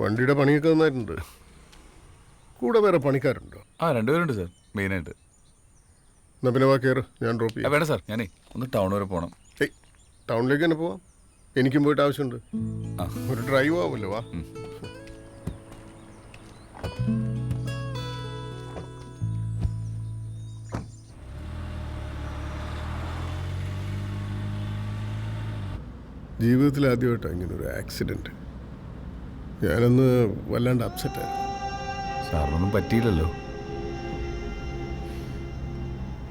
വണ്ടിയുടെ പണിയൊക്കെ നന്നായിട്ടുണ്ട്. കൂടെ വേറെ പണിക്കാരുണ്ടോ? ആ രണ്ടുപേരുണ്ട് സാർ. മെയിനായിട്ട്. എന്നാ പിന്നെ വാ കയറ് ഞാൻ ഡ്രോപ്പ് ചെയ്യാം. വേണ്ട സാർ. ഞാനേ ഒന്ന് ടൗൺ വരെ പോകണം ഏയ് ടൗണിലേക്ക് തന്നെ പോവാം. എനിക്കും പോയിട്ട് ആവശ്യമുണ്ട്. ആ. ഒരു ഡ്രൈവ് ആവുമല്ലോ വാ. ജീവിതത്തിൽ ആദ്യമായിട്ടാണ് ഇങ്ങനെ ഒരു ആക്സിഡന്റ് ഞാനന്ന് വല്ലാണ്ട് അപ്സെറ്റായിരുന്നു സാറിനൊന്നും പറ്റിയില്ലല്ലോ.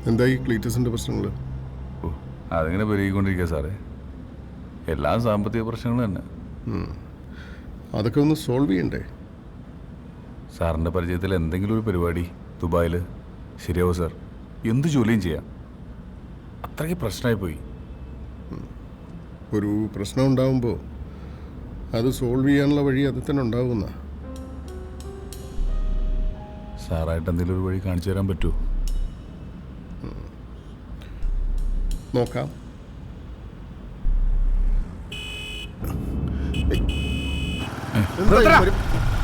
എന്തായി ക്ലീറ്റസിന്റെ പ്രശ്നങ്ങൾ ഓ അതിങ്ങനെ പെരുകിക്കൊണ്ടിരിക്കുക സാറേ. എല്ലാ സാമ്പത്തിക പ്രശ്നങ്ങളും തന്നെ. അതൊക്കെ ഒന്ന് സോൾവ് ചെയ്യണ്ടേ? സാറിന്റെ പരിചയത്തിൽ എന്തെങ്കിലും ഒരു പരിപാടി ദുബായിൽ ശരിയാവും സാർ? എന്ത് ജോലിയും ചെയ്യാം. അത്രയ്ക്ക് പ്രശ്നമായി പോയി ഒരു പ്രശ്നം ഉണ്ടാകുമ്പോൾ അത് സോൾവ് ചെയ്യാനുള്ള വഴി അത് തന്നെ ഉണ്ടാകുന്ന സാറായിട്ട് എന്തെങ്കിലും ഒരു വഴി കാണിച്ചു തരാൻ പറ്റുമോ നോക്കാം.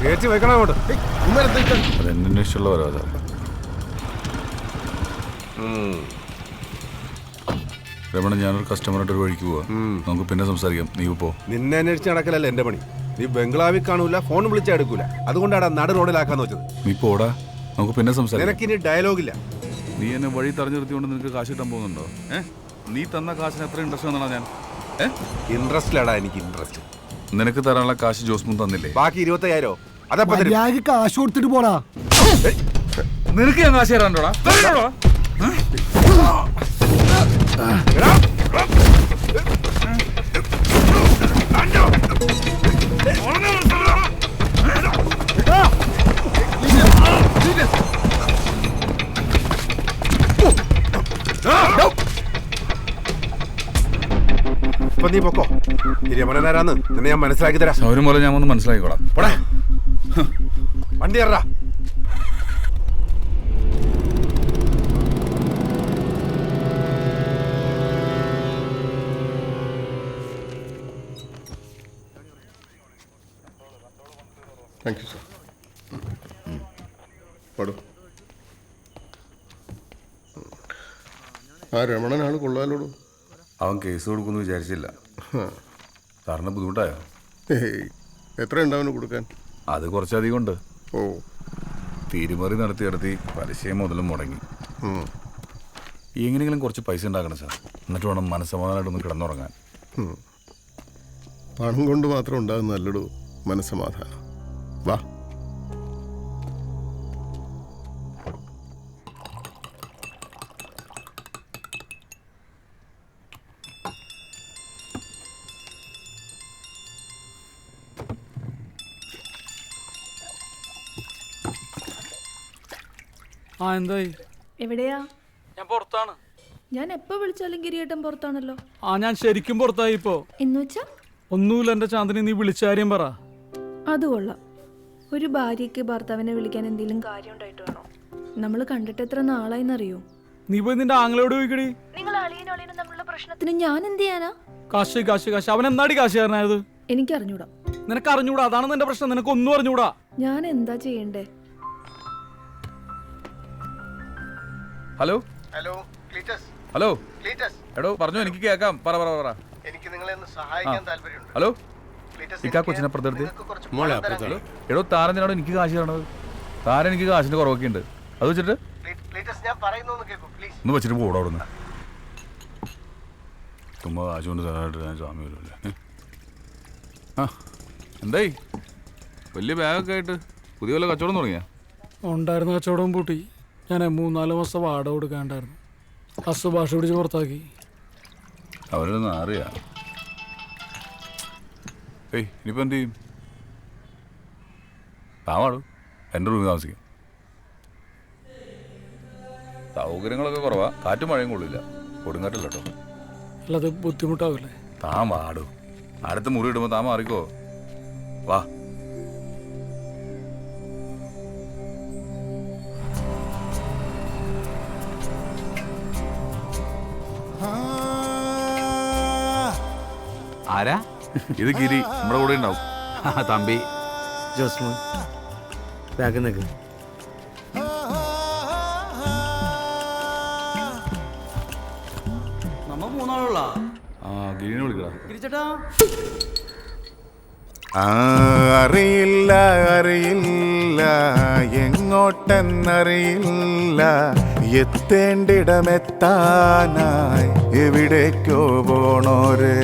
കയറ്റി വെക്കണം അങ്ങോട്ട്. രമണ ഞാനൊരു കസ്റ്റമറായിട്ട് ഒരു വഴിക്ക് പോവാ. നമുക്ക് പിന്നെ സംസാരിക്കാം. നീ പോ. നിന്നെ അന്വേഷിച്ച് നടക്കലല്ല എന്റെ പണി. നീ ബംഗ്ലാവിൽ കാണൂല ഫോൺ വിളിച്ചാ എടുക്കൂല. അതുകൊണ്ടാണ് നട റോഡിലാക്കാന്ന് വെച്ചത് നീ പോടാ. നമുക്ക് പിന്നെ സംസാരിക്കാം. നിനക്കിനി ഡയലോഗില്ല നീ എന്നെ വഴി തറഞ്ഞു നിർത്തിക്കൊണ്ട് നിനക്ക് കാശ് കിട്ടാൻ പോകുന്നുണ്ടോ? ഏ? നീ തന്ന കാശിന് എത്ര ഇൻട്രസ്റ്റ് വന്നാ ഞാൻ. ഏ? ഇൻട്രസ്റ്റിലടാ എനിക്ക് ഇൻട്രസ്റ്റ് നിനക്ക് തരാനുള്ള കാശ് ജോസ്മുൻ തന്നില്ലേ? ബാക്കി ഇരുപത്തയ്യായിരോ? അതപ്പോ തരും. മര്യാദയ്ക്ക് കാശ് കൊടുത്തിട്ട് പോടാ. നിനക്ക് ഞാൻ കാശ് തരാണ്ടോടാ നീ പൊക്കോ. നിന്നെ ഞാൻ മനസ്സിലാക്കി തരാം. സൗരം പോലെ ഞാൻ ഒന്ന് മനസ്സിലാക്കിക്കോളാം. പോടാ. വണ്ടി ഇറ താങ്ക് യു സാർ പാടും. ആ രമണനാണ് കൊള്ളാലോടും? അവൻ കേസ് കൊടുക്കുമെന്ന് വിചാരിച്ചില്ല. സാറിന് ബുദ്ധിമുട്ടായോ? ഏയ് എത്ര ഉണ്ടാവുന്നു കൊടുക്കാൻ? അത് കുറച്ചധികം ഉണ്ട്. ഓ. തീരുമറി നടത്തി നടത്തി പലിശയും മുതലും മുടങ്ങി. ഉം. എങ്ങനെയെങ്കിലും കുറച്ച് പൈസ ഉണ്ടാക്കണം സാർ. എന്നിട്ട് വേണം മനസ്സമാധാനമായിട്ടൊന്ന് കിടന്നുറങ്ങാൻ. പണം കൊണ്ട് മാത്രം ഉണ്ടാകുന്ന നല്ലടു? മനസ്സമാധാനം. വാ ആ എന്തായി? എവിടെയാ? ഞാൻ പുറത്താണ്. ഞാൻ എപ്പോ വിളിച്ചാലും ഗിരിയേട്ടൻ പുറത്താണല്ലോ. ആ ഞാൻ ശരിക്കും പുറത്തായി ഇപ്പോ. എന്നുവെച്ചാ? ഒന്നുമില്ല എന്റെ ചാന്ദിനി നീ വിളിച്ച കാര്യം പറ. അത് കൊള്ളാം. ഒരു ഭാര്യയ്ക്ക് ഭർത്താവിനെ വിളിക്കാൻ എന്തെങ്കിലും കാര്യം ഉണ്ടായിട്ട് വേണോ? നമ്മൾ കണ്ടിട്ട് എത്ര നാളായിന്നറിയോ? നീ പോയി നിന്റെ ആങ്ങളോട് ചോദിക്കടി നിങ്ങൾ അളിയനും അളിയനും തമ്മിലുള്ള പ്രശ്നത്തിന് ഞാൻ എന്ത് ചെയ്യാനാ? കാശ് കാശ് കാശ്. അവൻ എന്താടി കാശുകാരനായത് എനിക്ക് അറിഞ്ഞൂടാ നിനക്ക് അറിഞ്ഞൂടാ? അതാണ് നിന്റെ പ്രശ്നം. നിനക്ക് ഒന്നും അറിഞ്ഞൂടാ? ഞാൻ എന്താ ചെയ്യണ്ടേ? Hello? Hello Cletus. Hello? Cletus. എടോ പറഞ്ഞു എനിക്ക് കേൾക്കാം. പറ പറ പറ എനിക്ക് നിങ്ങളെ ഒന്ന് സഹായിക്കാൻ താല്പര്യമുണ്ട്. ഹലോ? ഇക്കാ കൊച്ചിനെ അപ്പുറത്തെടുത്ത് മോളെ എടോ താരൻ എനിക്ക് കാശ് തരണത്. താരൻ എനിക്ക് കാശിന്റെ കുറവൊക്കെ ഉണ്ട്. അത് വെച്ചിട്ട്? ഒന്ന് വെച്ചിട്ട് പോടാ അവിടെ നിന്ന് തുമ്പ കാശ് കൊണ്ട് തരാനായിട്ട് ഞാൻ സ്വാമി വരുമല്ലേ? ആ എന്തായി? വലിയ ബാഗൊക്കെ ആയിട്ട് പുതിയ വല്ല കച്ചവടം തുടങ്ങിയാ? ഉണ്ടായിരുന്ന കച്ചവടം പൂട്ടി. ഞാൻ മൂന്നാൽ മാസം വാടക കൊടുക്കാണ്ടായിരുന്നു. അസുഭാഷ ഭാഷ പിടിച്ച് പുറത്താക്കി. അവരൊന്നും അറിയാ ഏയ് ഇനിയിപ്പോൾ എന്ത് ചെയ്യും? താവാടു. എന്റെ റൂമിൽ താമസിക്കും. സൗകര്യങ്ങളൊക്കെ കുറവാ. കാറ്റും മഴയും കൊള്ളില്ല കൊടുങ്കാറ്റില്ല അല്ല അത് ബുദ്ധിമുട്ടാവില്ലേ താമാടു അടുത്ത മുറി ഇടുമ്പോൾ താ മാറിക്കോ. വാ. ആരാ? ഇത് ഗിരി നമ്മുടെ കൂടെ ഉണ്ടാവും. തമ്പി. ജോസ്മോൻ ബാഗ് നിൽക്ക് നമ്മ മൂന്നാളുള്ള. ആ ഗിരിനെ വിളിക്കടാ. അറിയില്ല അറിയില്ല എങ്ങോട്ടെന്നറിയില്ല. എത്തേണ്ടിടമെത്താനായി എവിടേക്കോ പോണോരേ.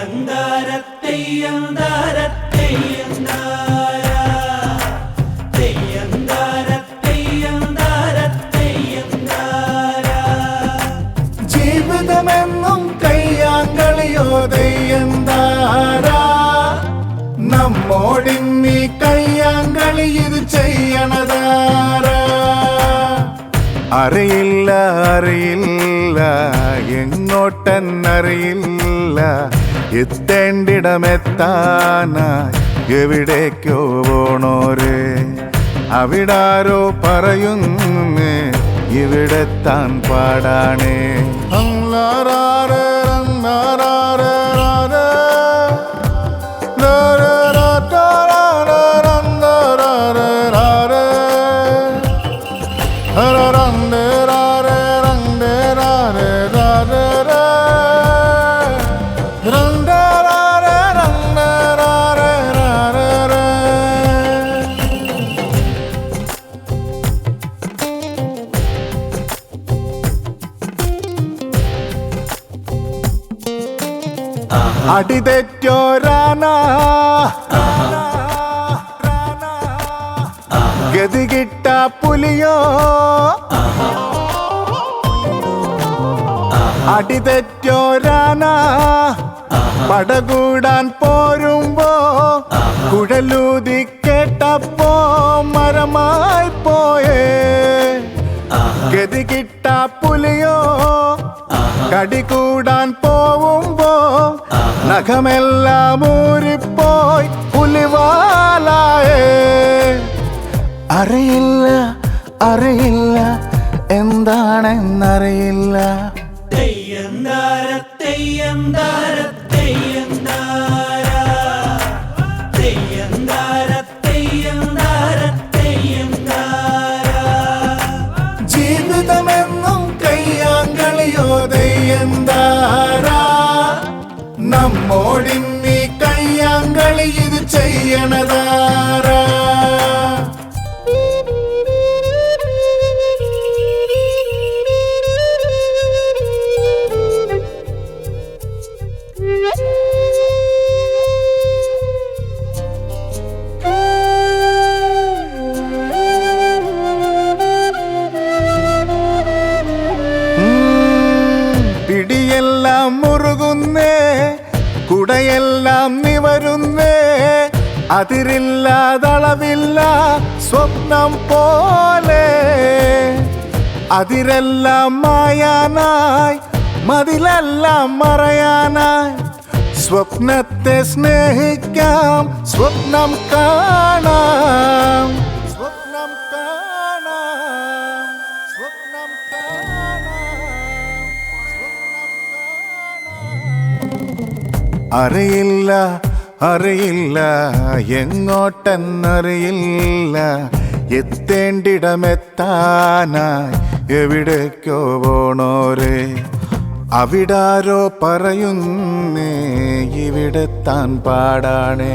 ആ, ജീവിതമെന്നും കയ്യാങ്കളിയോ ദയ്യന്താരാ നമ്മോടിന്നീ കയ്യാങ്കളി ഇത് ചെയ്യണതാരാ? അറിയില്ല അറിയില്ല എങ്ങോട്ടെന്നറിയില്ല എത്തേണ്ടിടമെത്താനായി എവിടേക്കോ പോണോരേ? അവിടാരോ പറയുന്നേ? ഇവിടെത്താൻ താൻ പാടാണേ. അങ്ലാരാരേ, അടിതെറ്റോരാനാ. ഗതികിട്ട പുലിയോ. അടിതെറ്റോരാനാ. പടകൂടാൻ പോരുമ്പോ കുഴലൂതി കേട്ടപ്പോ മരമായി പോയേ. ഗതികിട്ട പുലിയോ. കടികൂടാൻ പോവുമ്പോ നഖമെല്ലാം ഊരിപ്പോയി പുലിവാലായേ. അറിയില്ല അറിയില്ല എന്താണെന്നറിയില്ല. ജീവിതമെന്നും നമ്മോടിന്നീ കയ്യാങ്കളി ഇത് ചെയ്യണതാരാ കുടയെല്ലാം നിവരുന്നേ അതിരില്ലാതളവില്ല സ്വപ്നം പോലെ. അതിരെല്ലാം മായാനായി മതിലെല്ലാം മറയാനായി. സ്വപ്നത്തെ സ്നേഹിക്കാം സ്വപ്നം കാണാം. അറിയില്ല അറിയില്ല എങ്ങോട്ടെന്നറിയില്ല. എത്തേണ്ടിടമെത്താനായി എവിടേക്കോ പോണോരേ. അവിടാരോ പറയുന്നേ ഇവിടെ താൻ പാടാണേ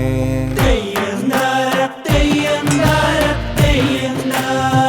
തെയ്യന്താര തെയ്യന്താര തെയ്യന്താര